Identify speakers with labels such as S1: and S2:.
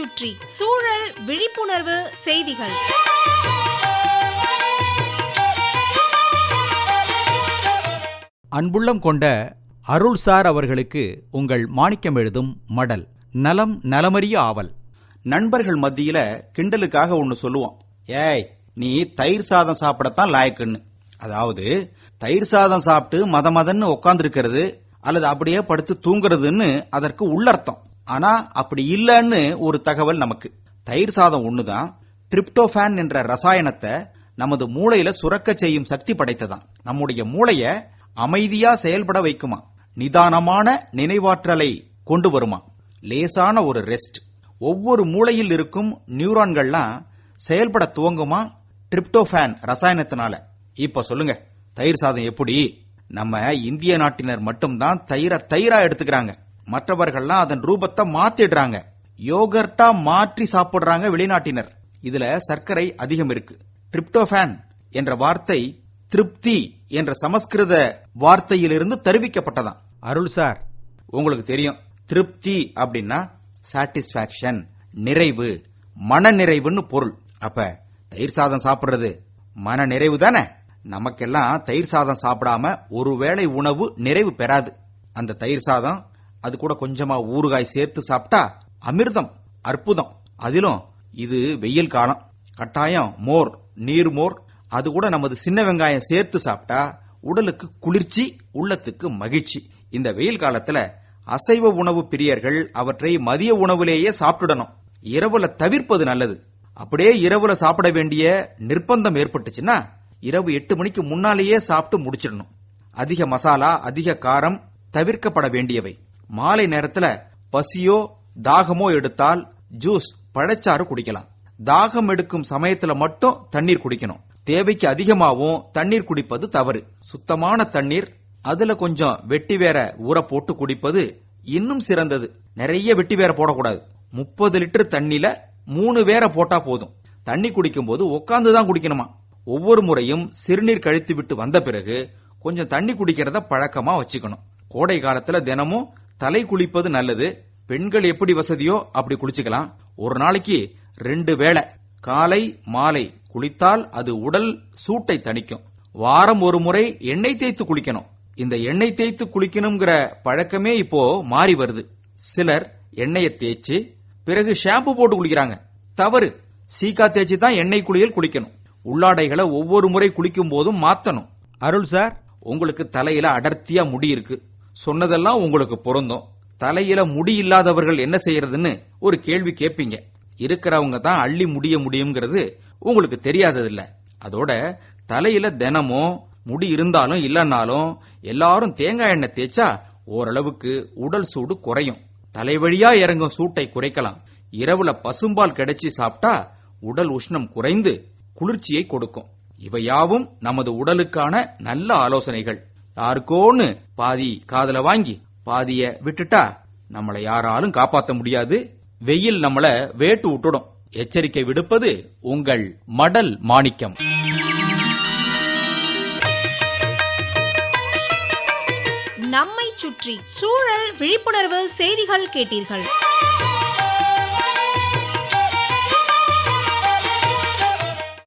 S1: சுற்றி சூழல் விழிப்புணர்வு செய்திகள்.
S2: அன்புள்ளம் கொண்ட அருள் சார் அவர்களுக்கு உங்கள் மாணிக்கம் எழுதும் மடல் நலம் நலமறிய ஆவல்.
S3: நண்பர்கள் மத்தியில கிண்டலுக்காக ஒன்னு சொல்லுவோம். ஏய் நீ தயிர் சாதம் சாப்பிடத்தான் லாயக்குன்னு. அதாவது தயிர் சாதம் சாப்பிட்டு மத மதன்னு உட்கார்ந்து அல்லது அப்படியே படுத்து தூங்குறதுன்னு அதற்கு உள்ளர்த்தம். ஆனா அப்படி இல்லைன்னு ஒரு தகவல் நமக்கு. தயிர் சாதம் ஒண்ணுதான் டிரிப்டோஃபான் என்ற ரசாயனத்தை நமது மூளையில சுரக்க செய்யும் சக்தி படைத்ததான். நம்முடைய மூளைய அமைதியா செயல்பட வைக்குமா? நிதானமான நினைவாற்றலை கொண்டு வருமா? லேசான ஒரு ரெஸ்ட். ஒவ்வொரு மூளையில் இருக்கும் நியூரான்கள்லாம் செயல்பட துவங்குமா? டிரிப்டோஃபான் ரசாயனத்தினால. இப்ப சொல்லுங்க தயிர் சாதம் எப்படி? நம்ம இந்திய நாட்டினர் மட்டும்தான் தயிரை தயிரா எடுத்துக்கிறாங்க. மற்றவர்கள்லாம் அதன் ரூபத்தை மாத்திடுறாங்க. யோகர்ட்டா மாற்றி சாப்பிடுறாங்க வெளிநாட்டினர். இதுல சர்க்கரை அதிகம் இருக்கு. டிரிப்டோஃபான் என்ற வார்த்தை திருப்தி என்ற சமஸ்கிருத வார்த்தையிலிருந்து தருவிக்கப்பட்டதாம்.
S2: அருள் சார்.
S3: உங்களுக்கு தெரியும். திருப்தி அப்படின்னா சாட்டிஸ்பாக்சன் நிறைவு மன நிறைவுன்னு பொருள். அப்ப தயிர் சாதம் சாப்பிடுறது மன நிறைவு தானே? நமக்கெல்லாம் தயிர் சாதம் சாப்பிடாம ஒருவேளை உணவு நிறைவு பெறாது. அந்த தயிர் சாதம் அது கூட கொஞ்சமா ஊறுகாய் சேர்த்து சாப்பிட்டா அமிர்தம் அற்புதம். அதிலும் இது வெயில் காலம். கட்டாயம் மோர் நீர் மோர். அது கூட நமது சின்ன வெங்காயம் சேர்த்து சாப்பிட்டா உடலுக்கு குளிர்ச்சி உள்ளத்துக்கு மகிழ்ச்சி. இந்த வெயில் காலத்துல அசைவ உணவு பிரியர்கள் அவற்றை மதிய உணவுலேயே சாப்பிட்டுடணும் இரவுல தவிர்ப்பது நல்லது. அப்படியே இரவுல சாப்பிட வேண்டிய நிர்பந்தம் ஏற்பட்டுச்சுன்னா இரவு எட்டு மணிக்கு முன்னாலேயே சாப்பிட்டு முடிச்சிடணும். அதிக மசாலா அதிக காரம் தவிர்க்கப்பட வேண்டியவை. மாலை நேரத்துல பசியோ தாகமோ எடுத்தால் ஜூஸ் பழச்சாறு குடிக்கலாம். தாகம் எடுக்கும் சமயத்துல மட்டும் தண்ணீர் குடிக்கணும். தேவைக்கு அதிகமாகவும் தண்ணீர் குடிப்பது தவறு. சுத்தமான தண்ணீர் அதுல கொஞ்சம் வெட்டி வேற ஊற போட்டு குடிப்பது இன்னும் சிறந்தது. நிறைய வெட்டி வேற போடக்கூடாது. முப்பது லிட்டர் தண்ணில மூணு வேற போட்டா போதும். தண்ணி குடிக்கும் போது உட்கார்ந்து தான் குடிக்கணுமா? ஒவ்வொரு முறையும் சிறுநீர் கழித்து விட்டு வந்த பிறகு கொஞ்சம் தண்ணி குடிக்கிறத பழக்கமா வச்சுக்கணும். கோடை காலத்துல தினமும் தலை குளிப்பது நல்லது. பெண்கள் எப்படி வசதியோ அப்படி குளிச்சுக்கலாம். ஒரு நாளைக்கு ரெண்டு வேளை காலை மாலை குளித்தால் அது உடல் சூட்டை தணிக்கும். வாரம் ஒரு முறை எண்ணெய் தேய்த்து குளிக்கணும். இந்த எண்ணெய் தேய்த்து குளிக்கணுங்கிற பழக்கமே இப்போ மாறி வருது. சிலர் எண்ணெயை தேய்ச்சு பிறகு ஷாம்பு போட்டு குளிக்கிறாங்க. தவறு. சீக்கா தேய்ச்சி தான் எண்ணெய் குளியல் குளிக்கணும். உள்ளாடைகளை ஒவ்வொரு முறை குளிக்கும் போதும் மாத்தணும்.
S2: அருள் சார்.
S3: உங்களுக்கு தலையில அடர்த்தியா முடி இருக்கு. சொன்னதெல்லாம் உங்களுக்கு பொருந்தும். தலையில முடி இல்லாதவர்கள் என்ன செய்யறதுன்னு ஒரு கேள்வி கேட்பீங்க. இருக்கிறவங்க தான் அள்ளி முடிய முடியுங்கிறது உங்களுக்கு தெரியாததில்ல. அதோட தலையில தினமும் முடி இருந்தாலும் இல்லைன்னாலும் எல்லாரும் தேங்காய் எண்ணெய் தேய்ச்சா ஓரளவுக்கு உடல் சூடு குறையும். தலைவழியா இறங்கும் சூட்டை குறைக்கலாம். இரவுல பசும்பால் கிடைச்சி சாப்பிட்டா உடல் உஷ்ணம் குறைந்து குளிர்ச்சியை கொடுக்கும். இவையாவும் நமது உடலுக்கான நல்ல ஆலோசனைகள். யாருக்கோன்னு பாதி காதுல வாங்கி பாதிய விட்டுட்டா நம்மளை யாராலும் காப்பாத்த முடியாது. வெயில் நம்மள வேட்டு விட்டுடும் எச்சரிக்கை விடுப்பது உங்கள் மடல் மாணிக்கம்.
S1: நம்மை சுற்றி சூழல் விழிப்புணர்வு செய்திகள் கேட்டீர்கள்.